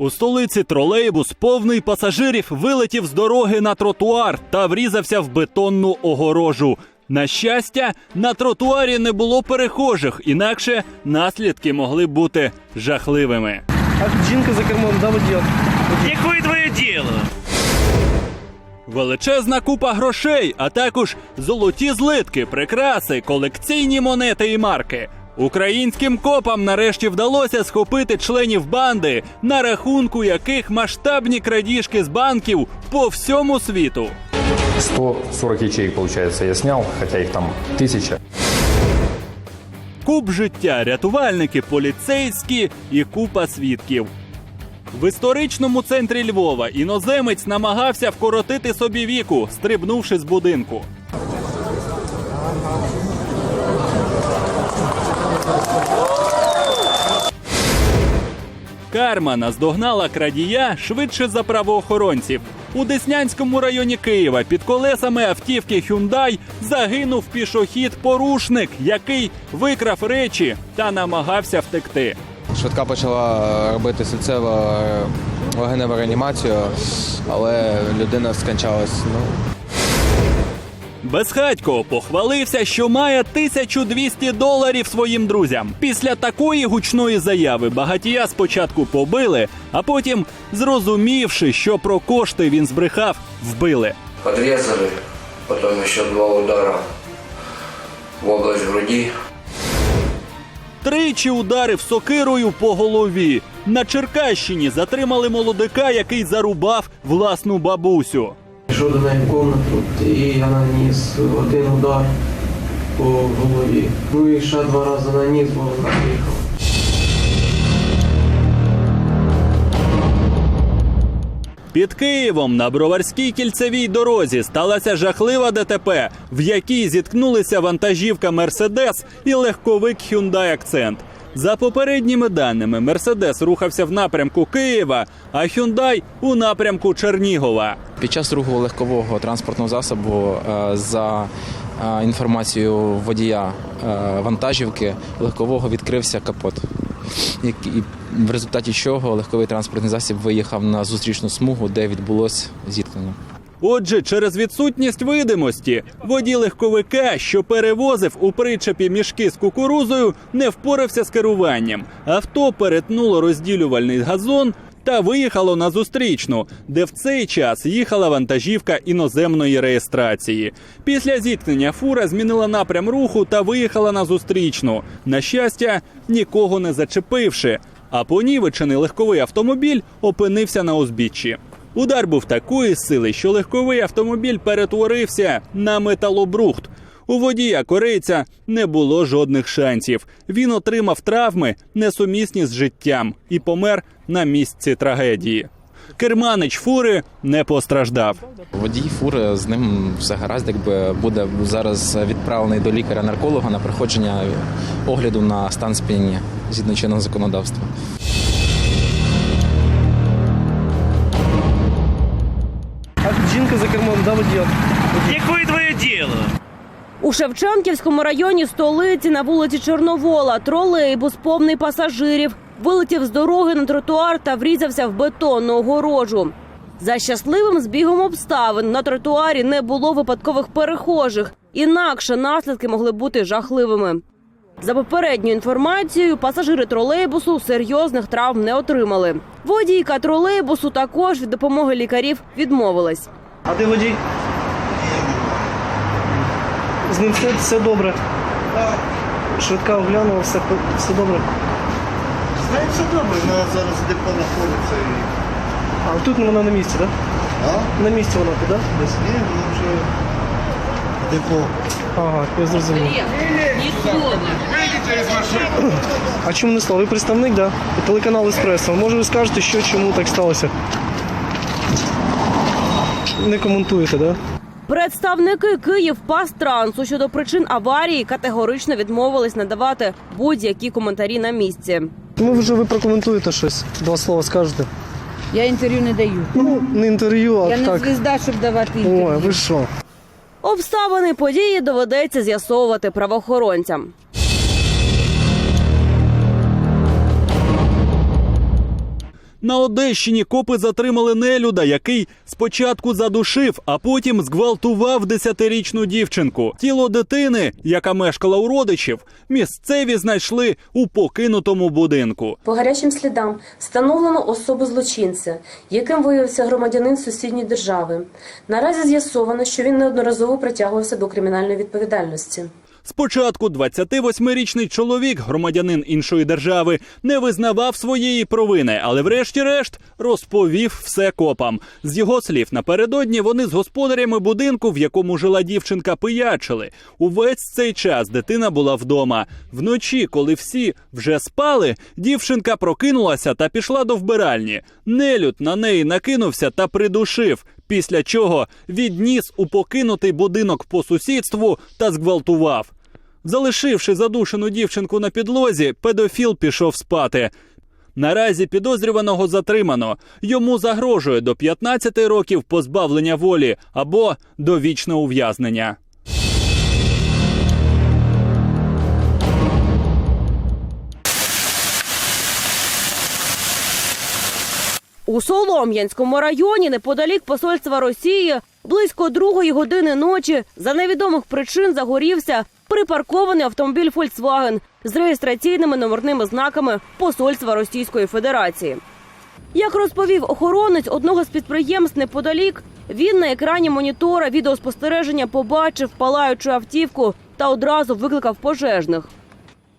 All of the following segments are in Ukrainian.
У столиці тролейбус, повний пасажирів, вилетів з дороги на тротуар та врізався в бетонну огорожу. На щастя, на тротуарі не було перехожих, інакше наслідки могли бути жахливими. А жінка за кермом, да, водія? Якое твоє діло? Величезна купа грошей, а також золоті злитки, прикраси, колекційні монети і марки. Українським копам нарешті вдалося схопити членів банди, на рахунку яких масштабні крадіжки з банків по всьому світу. 140 ячеек, получается, я снял, хотя их там тысяча. Куб життя, рятувальники, поліцейські і купа свідків. В історичному центрі Львова іноземець намагався вкоротити собі віку, стрибнувши з будинку. Карма наздогнала крадія швидше за правоохоронців. У Деснянському районі Києва під колесами автівки Hyundai загинув пішохід-порушник, який викрав речі та намагався втекти. Швидка почала робити серцево легеневу реанімацію, але людина скончалась. Ну, Безхатько похвалився, що має 1200 доларів своїм друзям. Після такої гучної заяви багатія спочатку побили, а потім, зрозумівши, що про кошти він збрехав, вбили. Подрезали, потом еще два удара в область груди. Тричі ударив сокирою по голові. На Черкащині затримали молодика, який зарубав власну бабусю. Пішов до неї в кімнату і я наніс один удар по голові. Ну і ще два рази наніс, бо вона виїхала. Під Києвом на Броварській кільцевій дорозі сталася жахлива ДТП, в якій зіткнулися вантажівка Мерседес і легковик Hyundai Accent. За попередніми даними, Мерседес рухався в напрямку Києва, а Hyundai – у напрямку Чернігова. під час руху легкового транспортного засобу е, за е, інформацією водія е, вантажівки легкового відкрився капот. І в результаті чого легковий транспортний засіб виїхав на зустрічну смугу, де відбулось зіткнення. Отже, через відсутність видимості водій легковика, що перевозив у причепі мішки з кукурузою, не впорався з керуванням. Авто перетнуло розділювальний газон та виїхало на зустрічну, де в цей час їхала вантажівка іноземної реєстрації. Після зіткнення фура змінила напрям руху та виїхала на зустрічну. На щастя, нікого не зачепивши. А понівечений легковий автомобіль опинився на узбіччі. Удар був такої сили, що легковий автомобіль перетворився на металобрухт. У водія корейця не було жодних шансів. Він отримав травми, несумісні з життям, і помер на місці трагедії. Керманич фури не постраждав. Водій фури з ним все гаразд, якби буде зараз відправлений до лікаря-нарколога на проходження огляду на стан сп'яніння згідно чинного законодавства. Кермом. Якое твоє діло? У Шевченківському районі столиці на вулиці Чорновола тролейбус повний пасажирів вилетів з дороги на тротуар та врізався в бетонну огорожу. За щасливим збігом обставин на тротуарі не було випадкових перехожих, інакше наслідки могли бути жахливими. За попередньою інформацією, пасажири тролейбусу серйозних травм не отримали. Водійка тролейбусу також від допомоги лікарів відмовилась. А де водій? З ним все, все добре. Швидка оглянула, все, все добре. Знаю, все добре, вона зараз депо знаходиться і. А тут вона на місці, так? А? На місці вона тут, так? Ні, вона вже депо. Ага, я зрозумів. А чому не слава? Ви представник, да? Телеканал Еспресо. Може ви скажете, що чому так сталося? Не коментуєте, да? Представники Київпастрансу щодо причин аварії категорично відмовились надавати будь-які коментарі на місці. Тому вже ви прокоментуєте щось, два слова скажете. Я інтерв'ю не даю. Ну, не інтерв'ю, а Я не звізда, щоб давати Ой, ви що? Обставини події доведеться з'ясовувати правоохоронцям. На Одещині копи затримали нелюда, який спочатку задушив, а потім зґвалтував десятирічну дівчинку. Тіло дитини, яка мешкала у родичів, місцеві знайшли у покинутому будинку. По гарячим слідам встановлено особу злочинця, яким виявився громадянин сусідньої держави. Наразі з'ясовано, що він неодноразово притягувався до кримінальної відповідальності. Спочатку 28-річний чоловік, громадянин іншої держави, не визнавав своєї провини, але врешті-решт розповів все копам. З його слів, напередодні вони з господарями будинку, в якому жила дівчинка, пиячили. Увесь цей час дитина була вдома. Вночі, коли всі вже спали, дівчинка прокинулася та пішла до вбиральні. Нелюд на неї накинувся та придушив. Після чого відніс у покинутий будинок по сусідству та зґвалтував. Залишивши задушену дівчинку на підлозі, педофіл пішов спати. Наразі підозрюваного затримано. Йому загрожує до 15 років позбавлення волі або довічне ув'язнення. У Солом'янському районі, неподалік посольства Росії, близько другої години ночі за невідомих причин загорівся припаркований автомобіль Volkswagen з реєстраційними номерними знаками посольства Російської Федерації. Як розповів охоронець одного з підприємств неподалік, він на екрані монітора відеоспостереження побачив палаючу автівку та одразу викликав пожежних.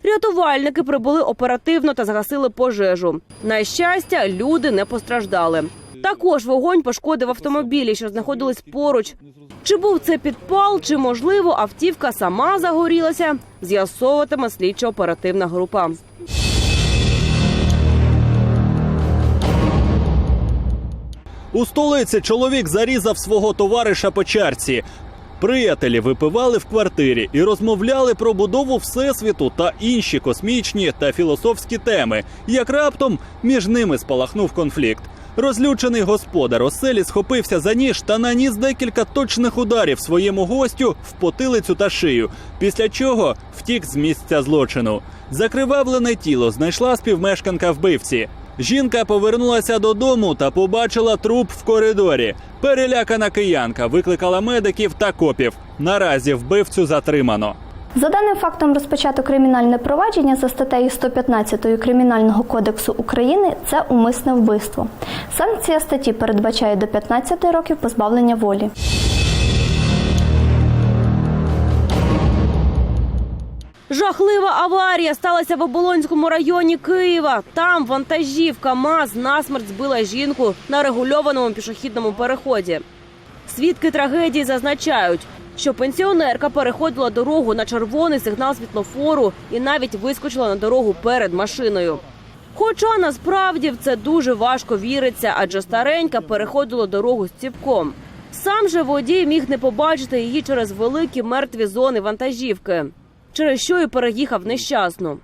Рятувальники прибули оперативно та загасили пожежу. На щастя, люди не постраждали. Також вогонь пошкодив автомобілі, що знаходились поруч. Чи був це підпал, чи можливо автівка сама загорілася, з'ясовуватиме слідчо-оперативна група. У столиці чоловік зарізав свого товариша по чарці. Приятелі випивали в квартирі і розмовляли про будову всесвіту та інші космічні та філософські теми. Як раптом між ними спалахнув конфлікт. Розлючений господар оселі схопився за ніж та наніс декілька точних ударів своєму гостю в потилицю та шию, після чого втік з місця злочину. Закривавлене тіло знайшла співмешканка вбивці. Жінка повернулася додому та побачила труп в коридорі. Перелякана киянка викликала медиків та копів. Наразі вбивцю затримано. За даним фактом розпочато кримінальне провадження за статтею 115 Кримінального кодексу України це умисне вбивство. Санкція статті передбачає до 15 років позбавлення волі. Жахлива аварія сталася в Оболонському районі Києва. Там вантажівка МАЗ насмерть збила жінку на регульованому пішохідному переході. Свідки трагедії зазначають, що пенсіонерка переходила дорогу на червоний сигнал світлофору і навіть вискочила на дорогу перед машиною. Хоча насправді в це дуже важко віриться, адже старенька переходила дорогу з ціпком. Сам же водій міг не побачити її через великі мертві зони вантажівки, через що і переїхав нещасно.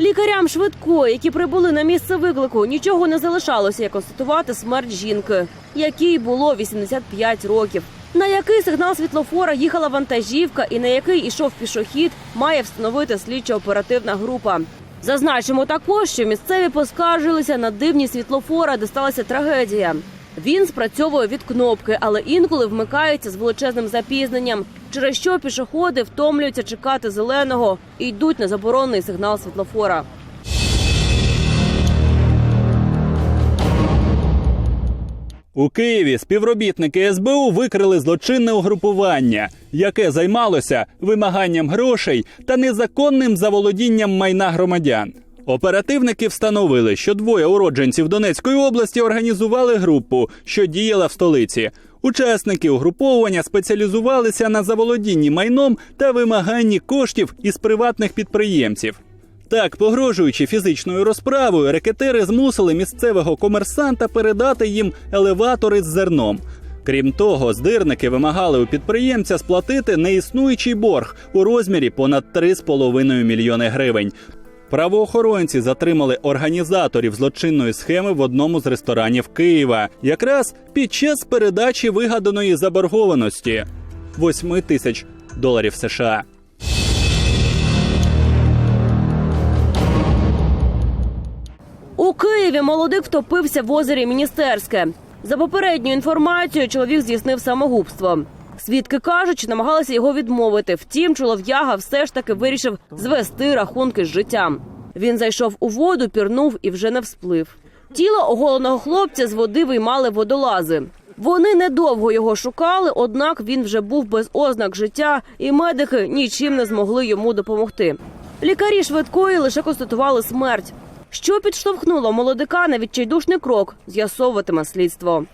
Лікарям швидкої, які прибули на місце виклику, нічого не залишалося, як констатувати смерть жінки, якій було 85 років. На який сигнал світлофора їхала вантажівка і на який ішов пішохід, має встановити слідчо-оперативна група. Зазначимо також, що місцеві поскаржилися на дивні світлофора, де сталася трагедія. Він спрацьовує від кнопки, але інколи вмикається з величезним запізненням, через що пішоходи втомлюються чекати зеленого і йдуть на заборонений сигнал світлофора. У Києві співробітники СБУ викрили злочинне угрупування, яке займалося вимаганням грошей та незаконним заволодінням майна громадян. Оперативники встановили, що двоє уродженців Донецької області організували групу, що діяла в столиці. Учасники угруповування спеціалізувалися на заволодінні майном та вимаганні коштів із приватних підприємців. Так, погрожуючи фізичною розправою, рекетери змусили місцевого комерсанта передати їм елеватори з зерном. Крім того, здирники вимагали у підприємця сплатити неіснуючий борг у розмірі понад 3,5 мільйони гривень. Правоохоронці затримали організаторів злочинної схеми в одному з ресторанів Києва, якраз під час передачі вигаданої заборгованості 8 тисяч доларів США. У Києві молодик втопився в озері Міністерське. За попередньою інформацією, чоловік здійснив самогубство. Свідки кажуть, що намагалися його відмовити. Втім, чолов'яга все ж таки вирішив звести рахунки з життям. Він зайшов у воду, пірнув і вже не всплив. Тіло оголеного хлопця з води виймали водолази. Вони недовго його шукали, однак він вже був без ознак життя, і медики нічим не змогли йому допомогти. Лікарі швидкої лише констатували смерть. Що підштовхнуло молодика на відчайдушний крок, з'ясовуватиме слідство.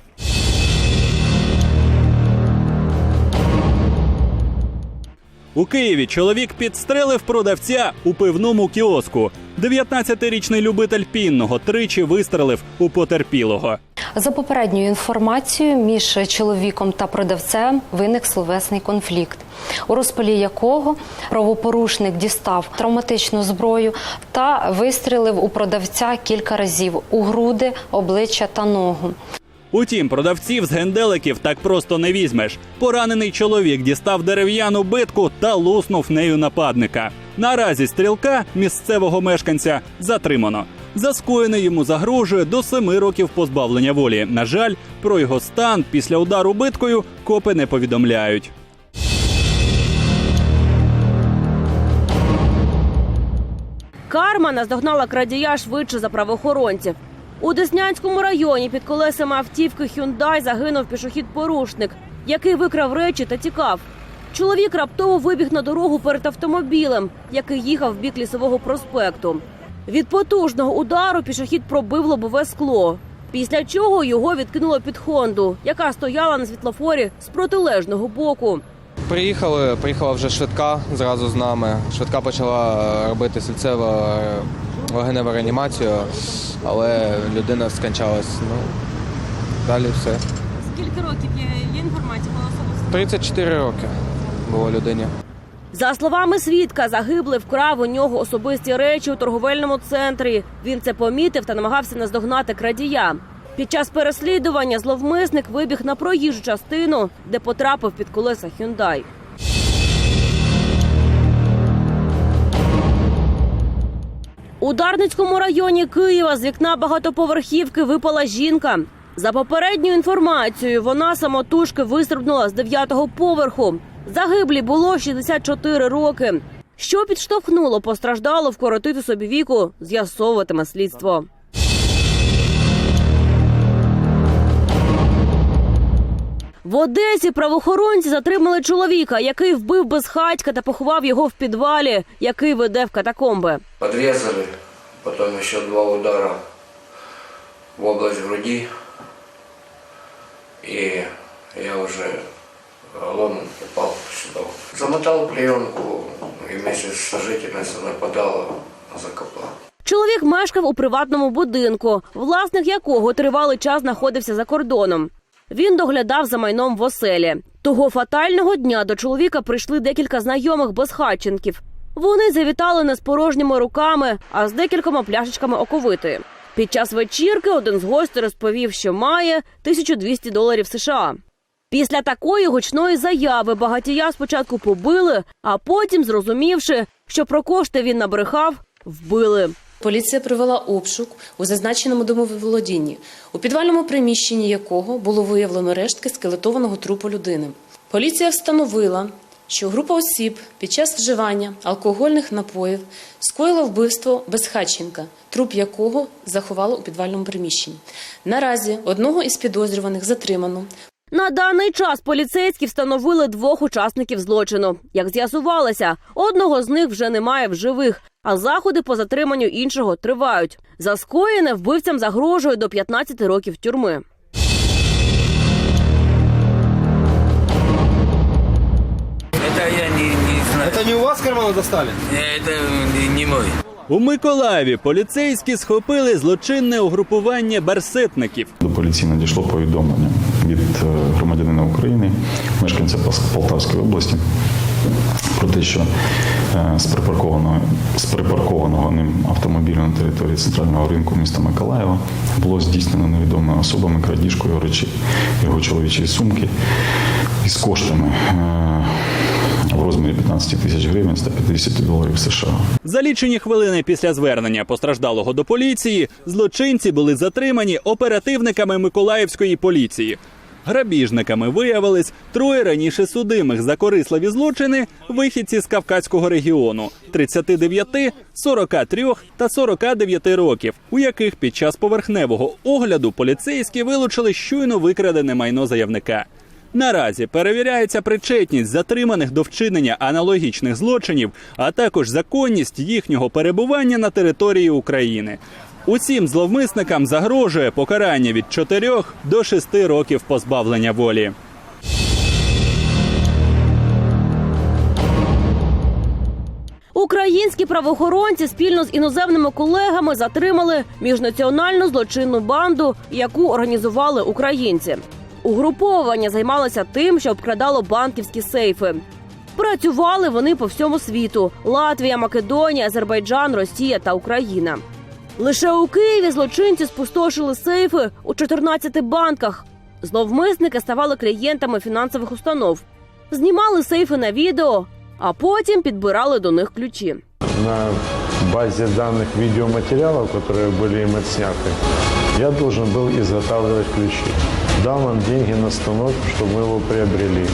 У Києві чоловік підстрелив продавця у пивному кіоску. 19-річний любитель пінного тричі вистрелив у потерпілого. За попередньою інформацією, між чоловіком та продавцем виник словесний конфлікт, у розпалі якого правопорушник дістав травматичну зброю та вистрілив у продавця кілька разів у груди, обличчя та ногу. Утім, продавців з генделиків так просто не візьмеш. Поранений чоловік дістав дерев'яну битку та луснув нею нападника. Наразі стрілка місцевого мешканця затримано. За скоєне йому загрожує до семи років позбавлення волі. На жаль, про його стан після удару биткою копи не повідомляють. Карма наздогнала крадія швидше за правоохоронців. У Деснянському районі під колесами автівки Hyundai загинув пішохід-порушник, який викрав речі та тікав. Чоловік раптово вибіг на дорогу перед автомобілем, який їхав в бік лісового проспекту. Від потужного удару пішохід пробив лобове скло. Після чого його відкинуло під Хонду, яка стояла на світлофорі з протилежного боку. Приїхали, приїхала вже швидка зразу з нами. Швидка почала робити сільцеву легеневу реанімацію, але людина скончалась. Ну, далі все. Скільки років є, є інформація про особу? 34 роки було людині. За словами свідка, загиблий вкрав у нього особисті речі у торговельному центрі. Він це помітив та намагався наздогнати крадія. Під час переслідування зловмисник вибіг на проїжджу частину, де потрапив під колеса Hyundai. У Дарницькому районі Києва з вікна багатоповерхівки випала жінка. За попередньою інформацією, вона самотужки вистрибнула з дев'ятого поверху. Загиблі було 64 роки. Що підштовхнуло постраждало вкоротити собі віку, з'ясовуватиме слідство. В Одесі правоохоронці затримали чоловіка, який вбив безхатька та поховав його в підвалі, який веде в катакомби. Подрезали, потом еще два удара в область груди. И я уже ломом попал сюда. Замотал пленку и вместе с сожительницей нападала, закопал. Чоловік мешкав у приватному будинку, власник якого тривалий час знаходився за кордоном. Він доглядав за майном в оселі. Того фатального дня до чоловіка прийшли декілька знайомих безхатченків. Вони завітали не з порожніми руками, а з декількома пляшечками оковитої. Під час вечірки один з гостей розповів, що має 1200 доларів США. Після такої гучної заяви багатія спочатку побили, а потім, зрозумівши, що про кошти він набрехав, вбили. Поліція провела обшук у зазначеному домоволодінні, у підвальному приміщенні якого було виявлено рештки скелетованого трупу людини. Поліція встановила, що група осіб під час вживання алкогольних напоїв скоїла вбивство безхатченка, труп якого заховало у підвальному приміщенні. Наразі одного із підозрюваних затримано. На даний час поліцейські встановили двох учасників злочину. Як з'ясувалося, одного з них вже немає в живих, а заходи по затриманню іншого тривають. За скоєне вбивцям загрожує до 15 років тюрми. Это я не, не знаю. Это не у вас карманы достали? Это не- не мой. У Миколаєві поліцейські схопили злочинне угрупування берсетників. До поліції надійшло повідомлення від е, громадянина України, мешканця Полтавської області, про те, що е, з припаркованого, з припаркованого ним автомобіля на території центрального ринку міста Миколаєва було здійснено невідомими особами крадіжку його речей, його чоловічої сумки із коштами. В розмірі 15 тисяч гривень 150 доларів США. За лічені хвилини після звернення постраждалого до поліції злочинці були затримані оперативниками Миколаївської поліції. Грабіжниками виявились троє раніше судимих за корисливі злочини вихідці з Кавказького регіону 39, 43 та 49 років, у яких під час поверхневого огляду поліцейські вилучили щойно викрадене майно заявника. Наразі перевіряється причетність затриманих до вчинення аналогічних злочинів, а також законність їхнього перебування на території України. Усім зловмисникам загрожує покарання від 4 до 6 років позбавлення волі. Українські правоохоронці спільно з іноземними колегами затримали міжнаціональну злочинну банду, яку організували українці. Угруповування займалося тим, що обкрадало банківські сейфи. Працювали вони по всьому світу: Латвія, Македонія, Азербайджан, Росія та Україна. Лише у Києві злочинці спустошили сейфи у 14 банках. Зловмисники ставали клієнтами фінансових установ, знімали сейфи на відео, а потім підбирали до них ключі. на базе данных видеоматериалов, которые были им отсняты, я должен был изготавливать ключи. Дал нам деньги на станок, чтобы мы его приобрели.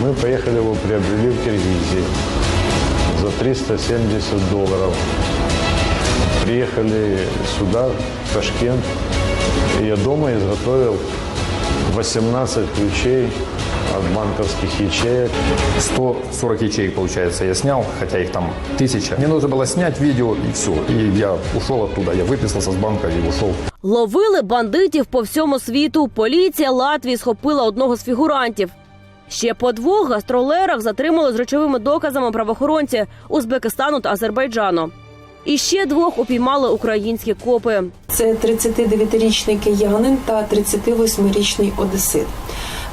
Мы поехали его приобрели в Киргизии за 370 долларов. Приехали сюда, в Ташкент, и я дома изготовил 18 ключей от банковских ячеек. 140 ячеек, получается, я снял, хотя их там тысяча. Мне нужно было снять видео и все. И я ушел оттуда, я выписался с банка и ушел. Ловили бандитів по всьому світу. Поліція Латвії схопила одного з фігурантів. Ще по двох гастролерах затримали з речовими доказами правоохоронці Узбекистану та Азербайджану. І ще двох упіймали українські копи. Це 39-річний киянин та 38-річний одесит.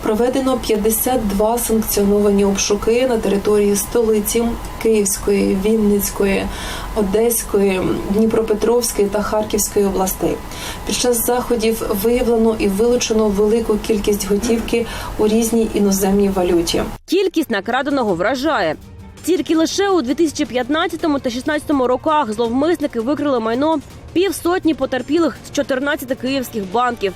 Проведено 52 санкціоновані обшуки на території столиці Київської, Вінницької, Одеської, Дніпропетровської та Харківської областей. Під час заходів виявлено і вилучено велику кількість готівки у різній іноземній валюті. Кількість накраденого вражає. Тільки лише у 2015 та 2016 роках зловмисники викрили майно півсотні потерпілих з 14 київських банків.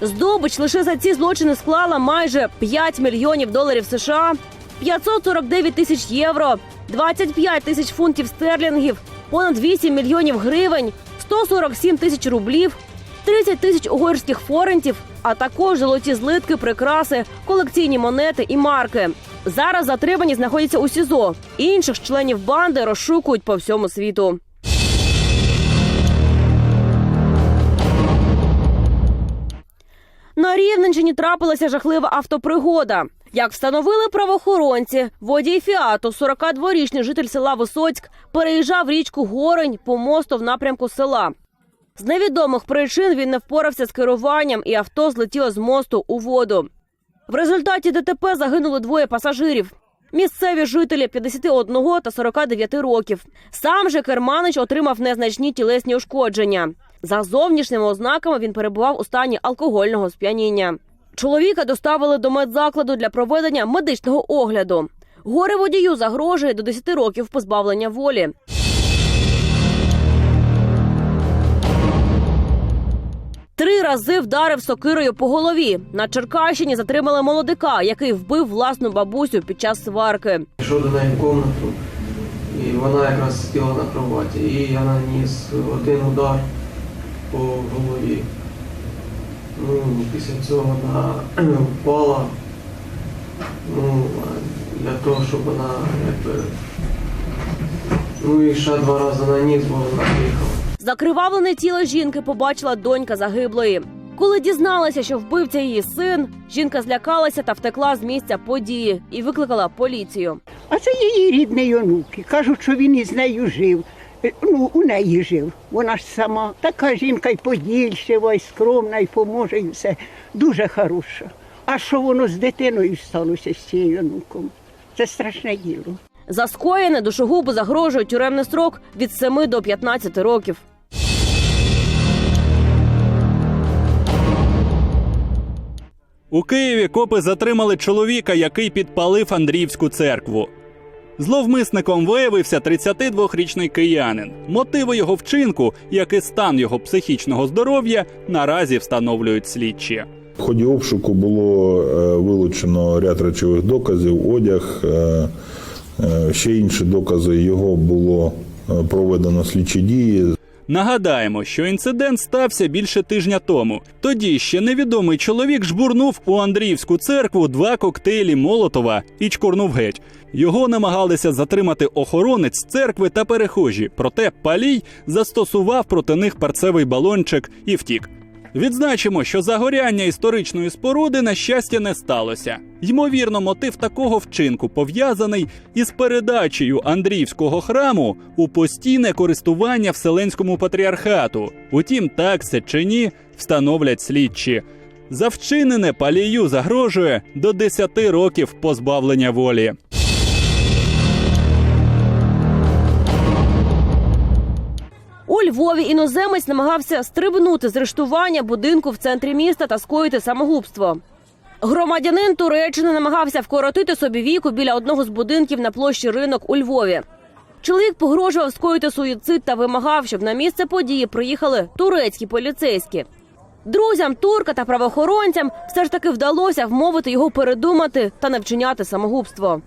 Здобич лише за ці злочини склала майже 5 мільйонів доларів США, 549 тисяч євро, 25 тисяч фунтів стерлінгів, понад 8 мільйонів гривень, 147 тисяч рублів, 30 тисяч угорських форентів, а також золоті злитки, прикраси, колекційні монети і марки. Зараз затримані знаходяться у СІЗО. Інших членів банди розшукують по всьому світу. На Рівненщині трапилася жахлива автопригода. Як встановили правоохоронці, водій фіату, 42-річний житель села Висоцьк, переїжджав річку Горень по мосту в напрямку села. З невідомих причин він не впорався з керуванням, і авто злетіло з мосту у воду. В результаті ДТП загинули двоє пасажирів. Місцеві жителі 51 та 49 років. Сам же Керманич отримав незначні тілесні ушкодження. За зовнішніми ознаками він перебував у стані алкогольного сп'яніння. Чоловіка доставили до медзакладу для проведення медичного огляду. Горе водію загрожує до 10 років позбавлення волі. Три рази вдарив сокирою по голові. На Черкащині затримали молодика, який вбив власну бабусю під час сварки. Пішов до неї в кімнату, і вона якраз сиділа на кроваті. І я наніс один удар по голові. Ну, після цього вона впала. Ну, для того, щоб вона якби. Ну і ще два рази наніс, бо вона приїхала. Закривавлене тіло жінки побачила донька загиблої. Коли дізналася, що вбивця її син, жінка злякалася та втекла з місця події і викликала поліцію. А це її рідний онук. Кажуть, що він із нею жив. Е, Ну, у неї жив. Вона ж сама така жінка й подільщива, і скромна, і поможе, і все. Дуже хороша. А що воно з дитиною сталося з цією онуком? Це страшне діло. За скоєне душогубу загрожує тюремний строк від 7 до 15 років. У Києві копи затримали чоловіка, який підпалив Андріївську церкву. Зловмисником виявився 32-річний киянин. Мотиви його вчинку, як і стан його психічного здоров'я, наразі встановлюють слідчі. В ході обшуку було е, вилучено ряд речових доказів, одяг, е, е, ще інші докази. Його було проведено слідчі дії. Нагадаємо, що інцидент стався більше тижня тому. Тоді ще невідомий чоловік жбурнув у Андріївську церкву два коктейлі Молотова і чкурнув геть. Його намагалися затримати охоронець церкви та перехожі, проте палій застосував проти них перцевий балончик і втік. Відзначимо, що загоряння історичної споруди на щастя не сталося. Ймовірно, мотив такого вчинку пов'язаний із передачею Андріївського храму у постійне користування Вселенському патріархату. Утім, так це чи ні, встановлять слідчі. За вчинене палію загрожує до 10 років позбавлення волі. Львові іноземець намагався стрибнути з рештування будинку в центрі міста та скоїти самогубство. Громадянин Туреччини намагався вкоротити собі віку біля одного з будинків на площі ринок у Львові. Чоловік погрожував скоїти суїцид та вимагав, щоб на місце події приїхали турецькі поліцейські. Друзям турка та правоохоронцям все ж таки вдалося вмовити його передумати та не вчиняти самогубство.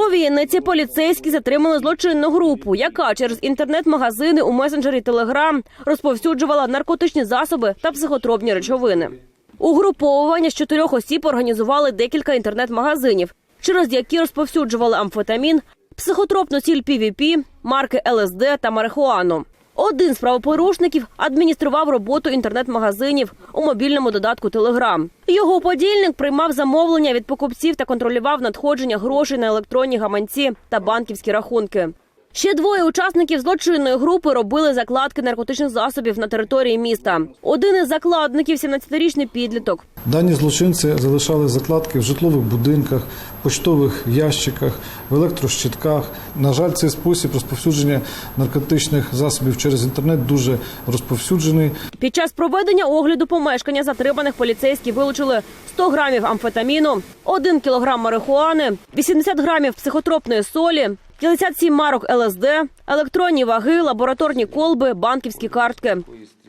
У Вінниці поліцейські затримали злочинну групу, яка через інтернет-магазини у месенджері Телеграм розповсюджувала наркотичні засоби та психотропні речовини. Угруповування з чотирьох осіб організували декілька інтернет-магазинів, через які розповсюджували амфетамін, психотропну сіль PVP, марки ЛСД та марихуану. Один з правопорушників адміністрував роботу інтернет-магазинів у мобільному додатку Телеграм. Його подільник приймав замовлення від покупців та контролював надходження грошей на електронні гаманці та банківські рахунки. Ще двоє учасників злочинної групи робили закладки наркотичних засобів на території міста. Один із закладників – 17-річний підліток. Дані злочинці залишали закладки в житлових будинках, поштових ящиках, в електрощитках. На жаль, цей спосіб розповсюдження наркотичних засобів через інтернет дуже розповсюджений. Під час проведення огляду помешкання затриманих поліцейські вилучили 100 грамів амфетаміну, 1 кілограм марихуани, 80 грамів психотропної солі, 57 марок ЛСД, електронні ваги, лабораторні колби, банківські картки.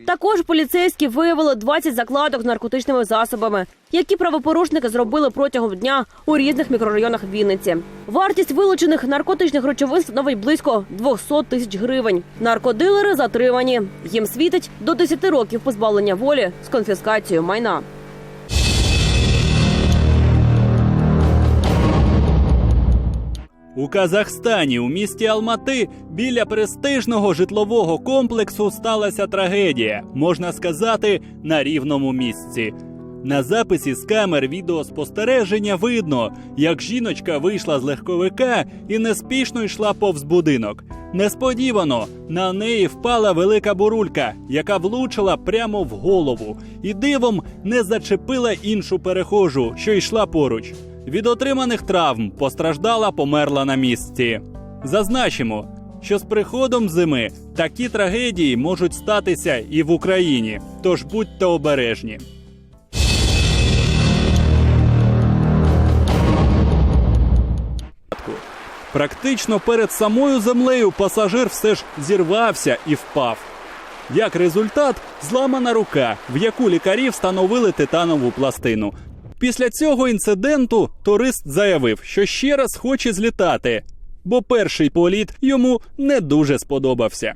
Також поліцейські виявили 20 закладок з наркотичними засобами, які правопорушники зробили протягом дня у різних мікрорайонах Вінниці. Вартість вилучених наркотичних речовин становить близько 200 тисяч гривень. Наркодилери затримані. Їм світить до 10 років позбавлення волі з конфіскацією майна. У Казахстані у місті Алмати біля престижного житлового комплексу сталася трагедія, можна сказати, на рівному місці. На записі з камер відеоспостереження видно, як жіночка вийшла з легковика і неспішно йшла повз будинок. Несподівано на неї впала велика бурулька, яка влучила прямо в голову, і дивом не зачепила іншу перехожу, що йшла поруч. Від отриманих травм постраждала, померла на місці. Зазначимо, що з приходом зими такі трагедії можуть статися і в Україні, тож будьте обережні. Практично перед самою землею пасажир все ж зірвався і впав. Як результат, зламана рука, в яку лікарі встановили титанову пластину. Після цього інциденту турист заявив, що ще раз хоче злітати, бо перший політ йому не дуже сподобався.